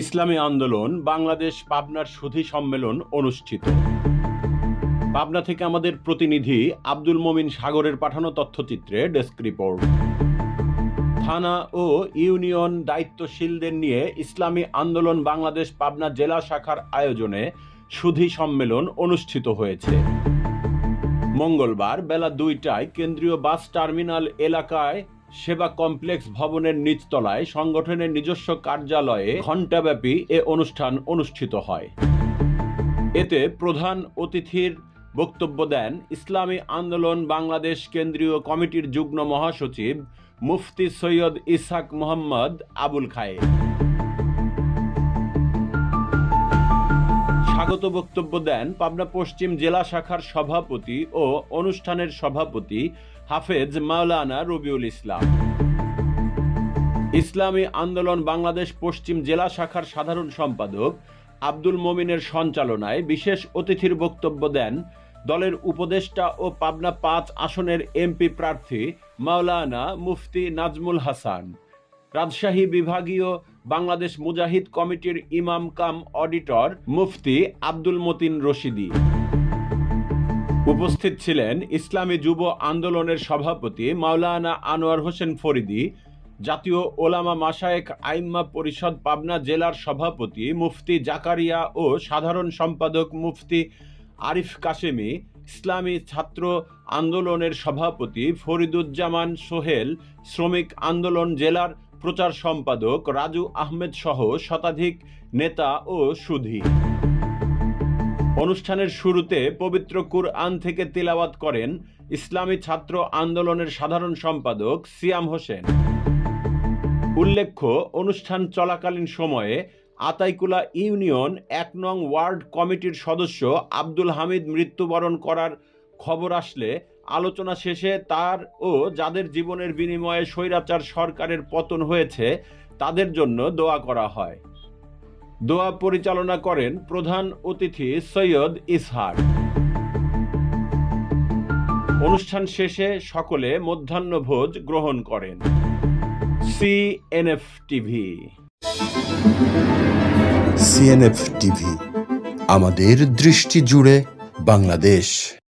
ইসলামী আন্দোলন বাংলাদেশ পাবনার সুধি সম্মেলন অনুষ্ঠিত। পাবনা থেকে আমাদের প্রতিনিধি আব্দুল মমিন সাগরের পাঠানো তথ্যচিত্রে ডেস্ক রিপোর্ট। থানা ও ইউনিয়ন দায়িত্বশীলদের নিয়ে ইসলামী আন্দোলন বাংলাদেশ পাবনা জেলা শাখার আয়োজনে সুধি সম্মেলন অনুষ্ঠিত হয়েছে। মঙ্গলবার বেলা দুইটায় কেন্দ্রীয় বাস টার্মিনাল এলাকায় সেবা কমপ্লেক্স ভবনের নিচতলায় সংগঠনের নিজস্ব কার্যালয়ে ঘণ্টাব্যাপী এ অনুষ্ঠান অনুষ্ঠিত হয়। এতে প্রধান অতিথির বক্তব্য দেন ইসলামী আন্দোলন বাংলাদেশ কেন্দ্রীয় কমিটির যুগ্ম মহাসচিব মুফতি সৈয়দ ইসাক মোহাম্মদ আবুল খায়ে স্বাগত বক্তব্য দেন পাবনা পশ্চিম জেলা শাখার সভাপতি ও অনুষ্ঠানের সভাপতি হাফেজ মাওলানা রবিউল ইসলাম। ইসলামী আন্দোলন বাংলাদেশ পশ্চিম জেলা শাখার সাধারণ সম্পাদক আব্দুল মমিনের সঞ্চালনায় বিশেষ অতিথির বক্তব্য দেন দলের উপদেষ্টা ও পাবনা পাঁচ আসনের এমপি প্রার্থী মাওলানা মুফতি নাজমুল হাসান। রাজশাহী বিভাগীয় বাংলাদেশ মুজাহিদ কমিটির ইমাম কাম অডিটর মুফতি আব্দুল মতিন রশিদি। উপস্থিত ছিলেন ইসলামী যুব আন্দোলনের সভাপতি মাওলানা আনোয়ার হোসেন ফরিদি, জাতীয় ওলামা মাসায়েক আইম্মা পরিষদ পাবনা জেলার সভাপতি মুফতি জাকারিয়া ও সাধারণ সম্পাদক মুফতি আরিফ কাশেমি, ইসলামী ছাত্র আন্দোলনের সভাপতি ফরিদুজ্জামান সোহেল, শ্রমিক আন্দোলন জেলার প্রচার সম্পাদক রাজু আহমেদ সহ শতাধিক নেতা ও সুধী। অনুষ্ঠানের শুরুতে পবিত্র কুরআন থেকে তিলাওয়াত করেন ইসলামী ছাত্র আন্দোলনের সাধারণ সম্পাদক সিয়াম হোসেন। উল্লেখ্য, অনুষ্ঠান চলাকালীন সময়ে আতাইকুলা ইউনিয়ন এক নং ওয়ার্ড কমিটির সদস্য আব্দুল হামিদ মৃত্যুবরণ করার খবর আসলে আলোচনা শেষে তার ও যাদের জীবনের বিনিময়ে স্বৈরাচার সরকারের পতন হয়েছে, তাদের জন্য দোয়া করা হয়। দোয়া পরিচালনা করেন প্রধান অতিথি সৈয়দ ইসহাক। অনুষ্ঠান শেষে সকলে মধ্যাহ্নভোজ গ্রহণ করেন। সিএনএফ টিভি সিএনএফ টিভি আমাদের দৃষ্টি জুড়ে বাংলাদেশ।